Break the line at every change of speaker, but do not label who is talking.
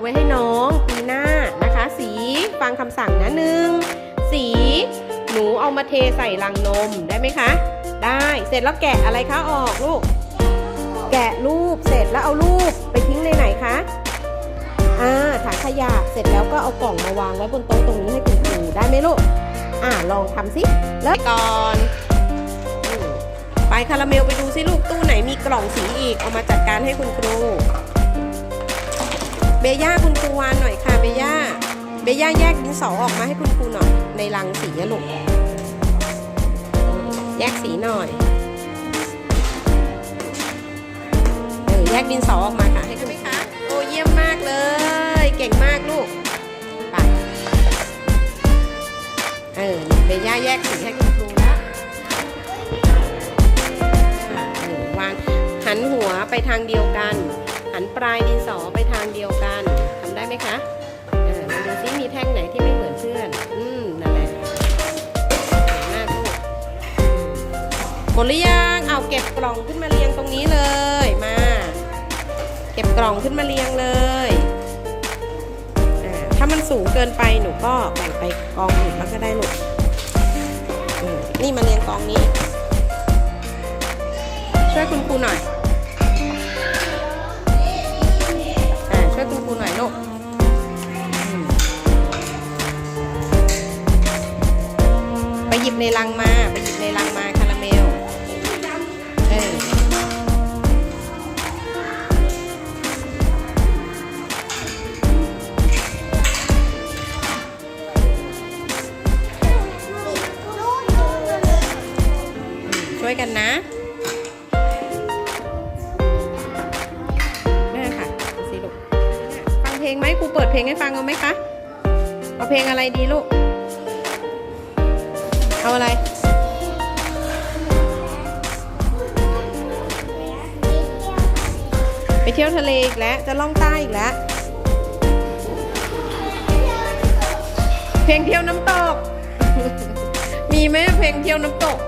ไว้ให้น้องปีหน้านะคะ สีฟังคำสั่งนะหนึ่งสีหนูเอามาเทใส่ลังนมได้ไหมคะ ได้เสร็จแล้วแกะอะไรคะออกลูก แกะรูปเสร็จแล้วเอารูปไปทิ้งในไหนคะอ่าถังขยะเสร็จแล้วก็เอากล่องมาวางไว้บนโต๊ะตรงนี้ให้คุณครูได้ไหมลูกอ่าลองทำสิแล้วก่อนอไปคาราเมลไปดูสิลูกตู้ไหนมีกล่องสีอีกเอามาจัดการให้คุณครู เบย่าคุณครูวานหน่อยค่ะเบย่าเบย่าแยกดินสอออกมาให้คุณครูหน่อย ในรังสีอะลูกแยกสีหน่อยเออแยกดินสอออกมาค่ะให้คุณไหมคะโอ้เยี่ยมมากเลย เก่งมากลูกไปเออเบย่าแยกสีให้คุณครูแล้วอะวางหันหัวไปทางเดียวกัน หันปลายดินสอไปทางเดียวกันทำได้ไหมคะเออมาดูซิมีแท่งไหนที่ไม่เหมือนเพื่อน อืมนั่นแหละเก่งมาลูกหมดหรือยังเอาเก็บกล่องขึ้นมาเรียงตรงนี้เลยมา เก็บกล่องขึ้นมาเรียงเลยอ่าถ้ามันสูงเกินไปหนูก็แบ่งไปกองอื่นแล้วก็ได้ลูกนี่มาเรียงกองนี้ ช่วยคุณครูหน่อย หยิบในลังมา ไปหยิบในลังมาคาราเมล เออ ช่วยกันนะแม่ค่ะดูสิลูกฟังเพลงไหมครูเปิดเพลงให้ฟังเอาไหมคะ เอาเพลงอะไรดีลูก เอาอะไร ไปเที่ยวทะเลอีกแล้ว จะล่องใต้อีกแล้ว เพลงเที่ยวน้ำตก มีไหมเพลงเที่ยวน้ำตก